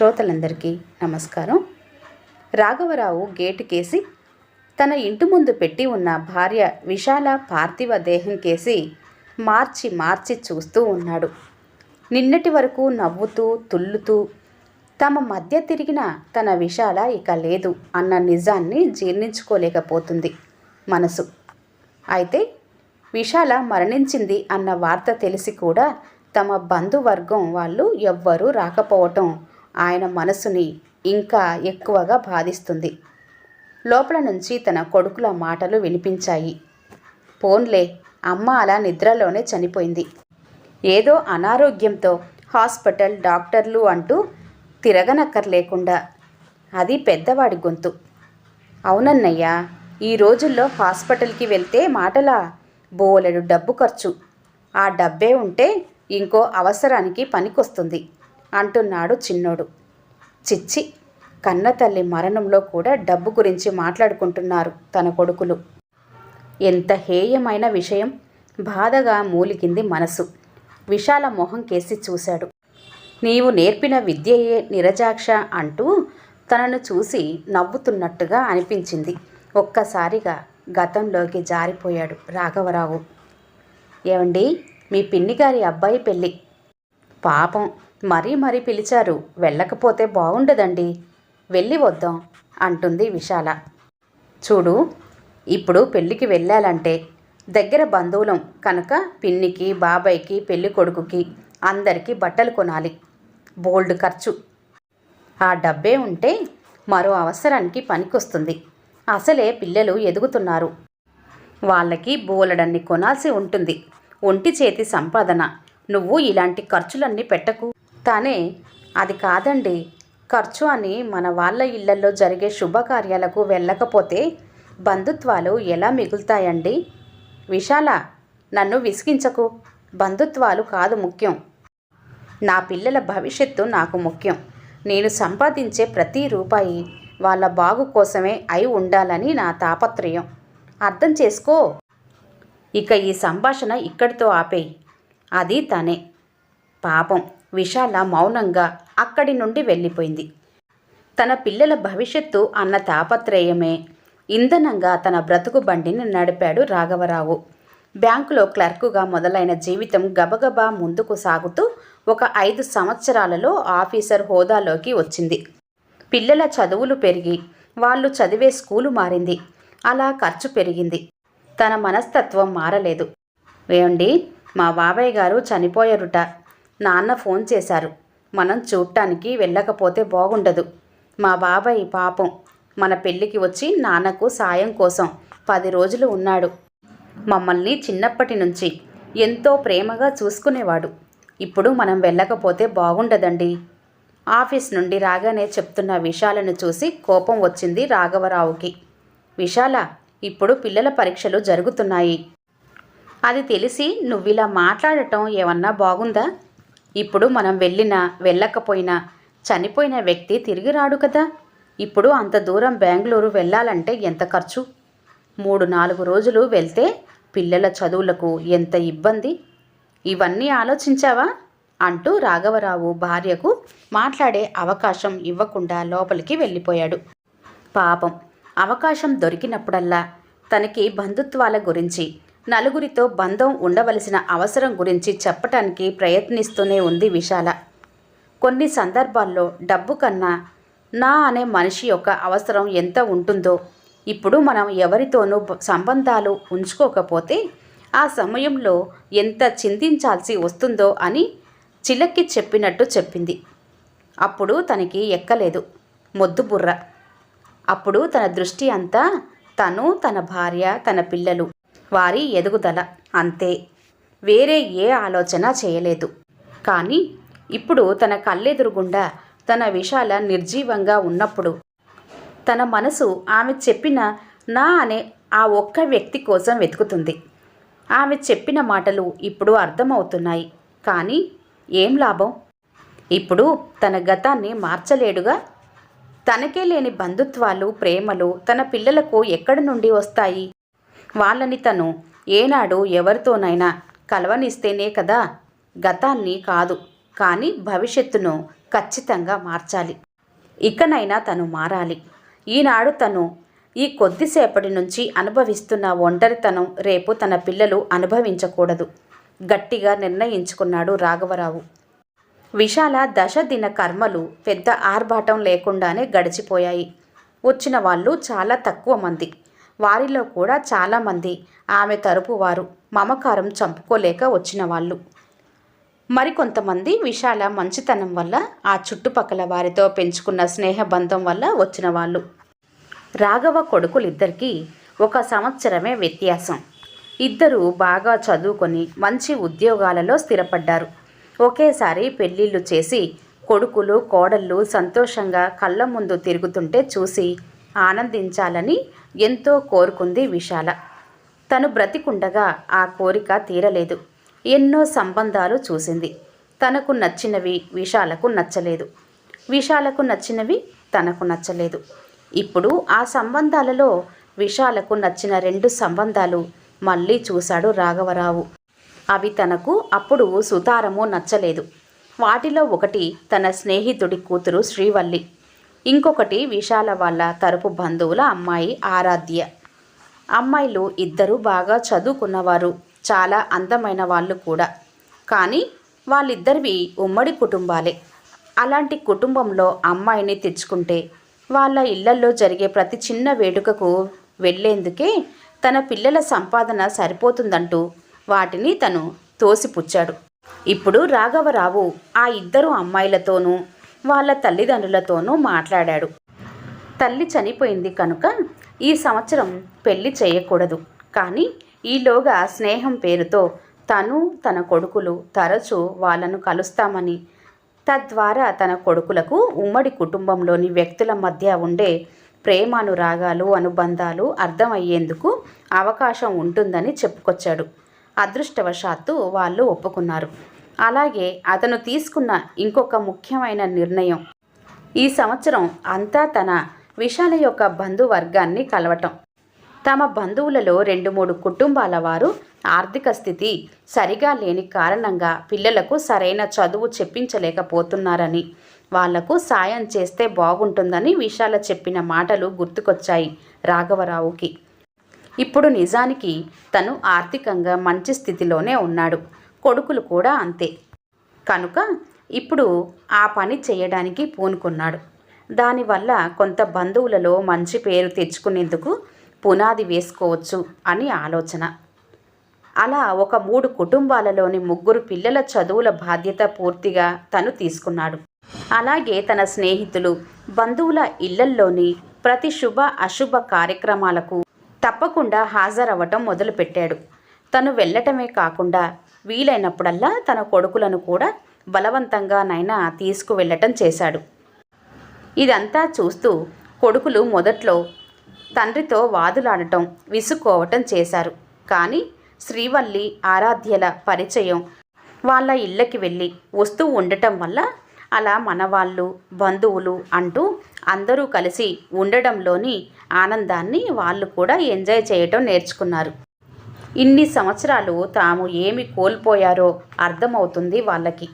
శ్రోతలందరికీ నమస్కారం. రాఘవరావు గేటు కేసి తన ఇంటి ముందు పెట్టి ఉన్న భార్య విశాల పార్థివ దేహం కేసి మార్చి మార్చి చూస్తూ ఉన్నాడు. నిన్నటి వరకు నవ్వుతూ తుల్లుతూ తమ మధ్య తిరిగిన తన విశాల ఇక లేదు అన్న నిజాన్ని జీర్ణించుకోలేకపోతుంది మనసు. అయితే విశాల మరణించింది అన్న వార్త తెలిసి కూడా తమ బంధువర్గం వాళ్ళు ఎవ్వరూ రాకపోవటం ఆయన మనసుని ఇంకా ఎక్కువగా బాధిస్తుంది. లోపల నుంచి తన కొడుకుల మాటలు వినిపించాయి. పోన్లే అమ్మ అలా నిద్రలోనే చనిపోయింది. ఏదో అనారోగ్యంతో హాస్పిటల్ డాక్టర్లు అంటూ తిరగనక్కర్లేకుండా అది పెద్దవాడి గొంతు. అవునన్నయ్యా ఈ రోజుల్లో హాస్పిటల్కి వెళ్తే మాటలా బోలెడు డబ్బు ఖర్చు. ఆ డబ్బే ఉంటే ఇంకో అవసరానికి పనికొస్తుంది. అంటున్నాడు చిన్నోడు. చిచ్చి కన్న తల్లి మరణంలో కూడా డబ్బు గురించి మాట్లాడుకుంటున్నారు తన కొడుకులు. ఎంత హేయమైన విషయం. బాధగా మూలిగింది మనసు. విశాల మొహం కేసి చూశాడు. నీవు నేర్పిన విద్యయే నిరజాక్ష అంటూ తనను చూసి నవ్వుతున్నట్టుగా అనిపించింది. ఒక్కసారిగా గతంలోకి జారిపోయాడు రాఘవరావు. ఏమండి మీ పిన్నిగారి అబ్బాయి పెళ్ళి. పాపం మరీ మరీ పిలిచారు. వెళ్ళకపోతే బాగుండదండి వెళ్ళి వద్దాం అంటుంది విశాల. చూడు ఇప్పుడు పెళ్ళికి వెళ్ళాలంటే దగ్గర బంధువులం కనుక పిన్నికి బాబాయ్కి పెళ్ళి కొడుకుకి అందరికీ బట్టలు కొనాలి. బోల్డ్ ఖర్చు. ఆ డబ్బే ఉంటే మరో అవసరానికి పనికొస్తుంది. అసలే పిల్లలు ఎదుగుతున్నారు. వాళ్ళకి బోలెడన్ని కొనాల్సి ఉంటుంది. ఒంటి చేతి సంపాదన. నువ్వు ఇలాంటి ఖర్చులన్నీ పెట్టకు. తానే అది కాదండి ఖర్చు అని మన వాళ్ళ ఇళ్ళలో జరిగే శుభకార్యాలకు వెళ్ళకపోతే బంధుత్వాలు ఎలా మిగులుతాయండి? విశాల నన్ను విసిగించకు. బంధుత్వాలు కాదు ముఖ్యం. నా పిల్లల భవిష్యత్తు నాకు ముఖ్యం. నేను సంపాదించే ప్రతి రూపాయి వాళ్ళ బాగు కోసమే అయి ఉండాలని నా తాపత్రయం. అర్థం చేసుకో. ఇక ఈ సంభాషణ ఇక్కడితో ఆపేయి. అది తనే. పాపం. విశాల మౌనంగా అక్కడి నుండి వెళ్ళిపోయింది. తన పిల్లల భవిష్యత్తు అన్న తాపత్రయమే. ఇంధనంగా తన బ్రతుకు బండిని నడిపాడు రాఘవరావు. బ్యాంకులో క్లర్కుగా మొదలైన జీవితం గబగబా ముందుకు సాగుతూ ఒక ఐదు సంవత్సరాలలో ఆఫీసర్ హోదాలోకి వచ్చింది. పిల్లల చదువులు పెరిగి వాళ్ళు చదివే స్కూలు మారింది. అలా ఖర్చు పెరిగింది. తన మనస్తత్వం మారలేదు. వేయండి మా బాబాయ్ గారు చనిపోయారుట. నాన్న ఫోన్ చేశారు. మనం చూడటానికి వెళ్ళకపోతే బాగుండదు. మా బాబాయ్ పాపం. మన పెళ్ళికి వచ్చి నాన్నకు సాయం కోసం పది రోజులు ఉన్నాడు. మమ్మల్ని చిన్నప్పటి నుంచి ఎంతో ప్రేమగా చూసుకునేవాడు. ఇప్పుడు మనం వెళ్ళకపోతే బాగుండదండి. ఆఫీస్ నుండి రాగానే చెప్తున్న విశాలను చూసి కోపం వచ్చింది రాఘవరావుకి. విశాల ఇప్పుడు పిల్లల పరీక్షలు జరుగుతున్నాయి. అది తెలిసి నువ్విలా మాట్లాడటం ఏమన్నా బాగుందా? ఇప్పుడు మనం వెళ్ళినా వెళ్ళకపోయినా చనిపోయిన వ్యక్తి తిరిగి రాడు కదా. ఇప్పుడు అంత దూరం బెంగళూరు వెళ్ళాలంటే ఎంత ఖర్చు? మూడు నాలుగు రోజులు వెళ్తే పిల్లల చదువులకు ఎంత ఇబ్బంది? ఇవన్నీ ఆలోచించావా? అంటూ రాఘవరావు భార్యకు మాట్లాడే అవకాశం ఇవ్వకుండా లోపలికి వెళ్ళిపోయాడు. పాపం అవకాశం దొరికినప్పుడల్లా తనకి బంధుత్వాల గురించి నలుగురితో బంధం ఉండవలసిన అవసరం గురించి చెప్పటానికి ప్రయత్నిస్తూనే ఉంది విశాల. కొన్ని సందర్భాల్లో డబ్బు కన్నా నా అనే మనిషి యొక్క అవసరం ఎంత ఉంటుందో ఇప్పుడు మనం ఎవరితోనూ సంబంధాలు ఉంచుకోకపోతే ఆ సమయంలో ఎంత చింతించాల్సి వస్తుందో అని చిలక్కి చెప్పినట్టు చెప్పింది. అప్పుడు తనకి ఎక్కలేదు. మొద్దు బుర్ర. అప్పుడు తన దృష్టి అంతా తను తన భార్య తన పిల్లలు వారి ఎదుగుదల. అంతే. వేరే ఏ ఆలోచన చేయలేదు. కానీ ఇప్పుడు తన కళ్ళెదురుగుండా తన విశాల నిర్జీవంగా ఉన్నప్పుడు తన మనసు ఆమె చెప్పిన నా అనే ఆ ఒక్క వ్యక్తి కోసం వెతుకుతుంది. ఆమె చెప్పిన మాటలు ఇప్పుడు అర్థమవుతున్నాయి. కానీ ఏం లాభం? ఇప్పుడు తన గతాన్ని మార్చలేడుగా? తనకే లేని బంధుత్వాలు ప్రేమలు తన పిల్లలకు ఎక్కడి నుండి వస్తాయి? వాళ్ళని తను ఏనాడు ఎవరితోనైనా కలవనిస్తేనే కదా గతాన్ని కాదు. కానీ భవిష్యత్తును ఖచ్చితంగా మార్చాలి. ఇకనైనా తను మారాలి. ఈనాడు తను ఈ కొద్దిసేపటి నుంచి అనుభవిస్తున్న ఒంటరితనం రేపు తన పిల్లలు అనుభవించకూడదు. గట్టిగా నిర్ణయించుకున్నాడు రాఘవరావు. విశాల దశ దిన కర్మలు పెద్ద ఆర్భాటం లేకుండానే గడిచిపోయాయి. వచ్చిన వాళ్ళు చాలా తక్కువ మంది. వారిలో కూడా చాలామంది ఆమె తరపు వారు మమకారం చంపుకోలేక వచ్చిన వాళ్ళు. మరికొంతమంది విశాల మంచితనం వల్ల ఆ చుట్టుపక్కల వారితో పెంచుకున్న స్నేహబంధం వల్ల వచ్చిన వాళ్ళు. రాఘవ కొడుకులిద్దరికీ ఒక సంవత్సరమే వ్యత్యాసం. ఇద్దరూ బాగా చదువుకొని మంచి ఉద్యోగాలలో స్థిరపడ్డారు. ఒకేసారి పెళ్ళిళ్ళు చేసి కొడుకులు కోడళ్ళు సంతోషంగా కళ్ళ ముందు తిరుగుతుంటే చూసి ఆనందించాలని ఎంతో కోరుకుంది విశాల. తను బ్రతికుండగా ఆ కోరిక తీరలేదు. ఎన్నో సంబంధాలు చూసింది. తనకు నచ్చినవి విశాలకు నచ్చలేదు. విశాలకు నచ్చినవి తనకు నచ్చలేదు. ఇప్పుడు ఆ సంబంధాలలో విశాలకు నచ్చిన రెండు సంబంధాలు మళ్ళీ చూశాడు రాఘవరావు. అవి తనకు అప్పుడు సుతారము నచ్చలేదు. వాటిలో ఒకటి తన స్నేహితుడి కూతురు శ్రీవల్లి. ఇంకొకటి విశాల వాళ్ళ తరపు బంధువుల అమ్మాయి ఆరాధ్య. అమ్మాయిలు ఇద్దరు బాగా చదువుకున్నవారు చాలా అందమైన వాళ్ళు కూడా. కానీ వాళ్ళిద్దరివి ఉమ్మడి కుటుంబాలే. అలాంటి కుటుంబంలో అమ్మాయిని తెచ్చుకుంటే వాళ్ళ ఇళ్ళల్లో జరిగే ప్రతి చిన్న వేడుకకు వెళ్ళేందుకే తన పిల్లల సంపాదన సరిపోతుందంటూ వాటిని తను తోసిపుచ్చాడు. ఇప్పుడు రాఘవరావు ఆ ఇద్దరు అమ్మాయిలతోనూ వాళ్ళ తల్లిదండ్రులతోనూ మాట్లాడాడు. తల్లి చనిపోయింది కనుక ఈ సంవత్సరం పెళ్ళి చేయకూడదు. కానీ ఈలోగా స్నేహం పేరుతో తను తన కొడుకులు తరచూ వాళ్ళను కలుస్తామని తద్వారా తన కొడుకులకు ఉమ్మడి కుటుంబంలోని వ్యక్తుల మధ్య ఉండే ప్రేమానురాగాలు అనుబంధాలు అర్థమయ్యేందుకు అవకాశం ఉంటుందని చెప్పుకొచ్చాడు. అదృష్టవశాత్తు వాళ్ళు ఒప్పుకున్నారు. అలాగే అతను తీసుకున్న ఇంకొక ముఖ్యమైన నిర్ణయం. ఈ సంవత్సరం అంతా తన విశాల యొక్క బంధువర్గాన్ని కలవటం. తమ బంధువులలో రెండు మూడు కుటుంబాల వారు ఆర్థిక స్థితి సరిగా లేని కారణంగా పిల్లలకు సరైన చదువు చెప్పించలేకపోతున్నారని వాళ్ళకు సాయం చేస్తే బాగుంటుందని విశాల చెప్పిన మాటలు గుర్తుకొచ్చాయి రాఘవరావుకి. ఇప్పుడు నిజానికి తను ఆర్థికంగా మంచి స్థితిలోనే ఉన్నాడు. కొడుకులు కూడా అంతే. కనుక ఇప్పుడు ఆ పని చేయడానికి పూనుకున్నాడు. దానివల్ల కొంత బంధువులలో మంచి పేరు తెచ్చుకునేందుకు పునాది వేసుకోవచ్చు అని ఆలోచన. అలా ఒక మూడు కుటుంబాలలోని ముగ్గురు పిల్లల చదువుల బాధ్యత పూర్తిగా తను తీసుకున్నాడు. అలాగే తన స్నేహితులు బంధువుల ఇళ్ళల్లోని ప్రతి శుభ అశుభ కార్యక్రమాలకు తప్పకుండా హాజరవ్వటం మొదలుపెట్టాడు. తను వెళ్ళటమే కాకుండా వీలైనప్పుడల్లా తన కొడుకులను కూడా బలవంతంగానైనా తీసుకువెళ్ళటం చేశాడు. ఇదంతా చూస్తూ కొడుకులు మొదట్లో తండ్రితో వాదులాడటం విసుక్కోవటం చేశారు. కానీ శ్రీవల్లి ఆరాధ్యల పరిచయం వాళ్ళ ఇళ్ళకి వెళ్ళి వస్తూ ఉండటం వల్ల అలా మనవాళ్ళు బంధువులు అంటూ అందరూ కలిసి ఉండడంలోని ఆనందాన్ని వాళ్ళు కూడా ఎంజాయ్ చేయటం నేర్చుకున్నారు. ఇన్ని సంవత్సరాలు తాము ఏమి కోల్పోయారో అర్థమవుతుంది వాళ్ళకి.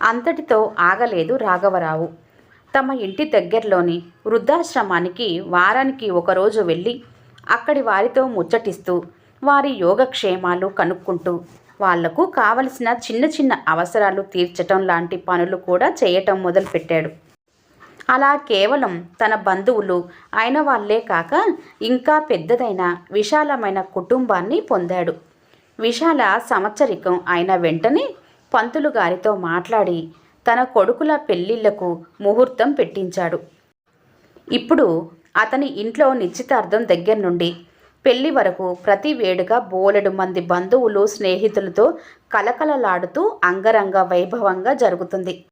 అంతటితో ఆగలేదు రాఘవరావు. తమ ఇంటి దగ్గరలోని వృద్ధాశ్రమానికి వారానికి ఒకరోజు వెళ్ళి అక్కడి వారితో ముచ్చటిస్తూ వారి యోగక్షేమాలు కనుక్కుంటూ వాళ్ళకు కావలసిన చిన్న చిన్న అవసరాలు తీర్చటం లాంటి పనులు కూడా చేయటం మొదలుపెట్టాడు. అలా కేవలం తన బంధువులు అయిన వాళ్ళే కాక ఇంకా పెద్దదైన విశాలమైన కుటుంబాన్ని పొందాడు. విశాల సంవత్సరికం అయిన వెంటనే పంతులు గారితో మాట్లాడి తన కొడుకుల పెళ్ళిళ్ళకు ముహూర్తం పెట్టించాడు. ఇప్పుడు అతని ఇంట్లో నిశ్చితార్థం దగ్గర నుండి పెళ్ళి వరకు ప్రతి వేడుక బోలెడు మంది బంధువులు స్నేహితులతో కలకలలాడుతూ అంగరంగ వైభవంగా జరుగుతుంది.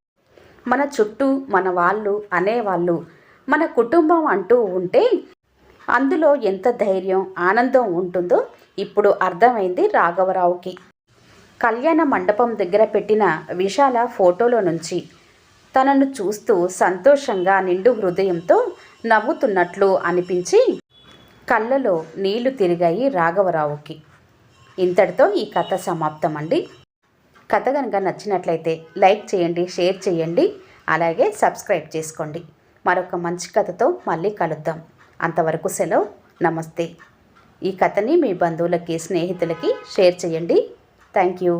మన చుట్టూ మన వాళ్ళు అనేవాళ్ళు. మన కుటుంబం అంటూ ఉంటే అందులో ఎంత ధైర్యం ఆనందం ఉంటుందో ఇప్పుడు అర్థమైంది రాఘవరావుకి. కళ్యాణ మండపం దగ్గర పెట్టిన విశాల ఫోటోలో నుంచి తనను చూస్తూ సంతోషంగా నిండు హృదయంతో నవ్వుతున్నట్లు అనిపించి కళ్ళలో నీళ్ళు తిరిగాయి రాఘవరావుకి. ఇంతటితో ఈ కథ సమాప్తం అండి కథ కనుక నచ్చినట్లయితే లైక్ చేయండి షేర్ చేయండి అలాగే సబ్స్క్రైబ్ చేసుకోండి. మరొక మంచి కథతో మళ్ళీ కలుద్దాం. అంతవరకు సెలవు. నమస్తే. ఈ కథని మీ బంధువులకి స్నేహితులకి షేర్ చేయండి. Thank you.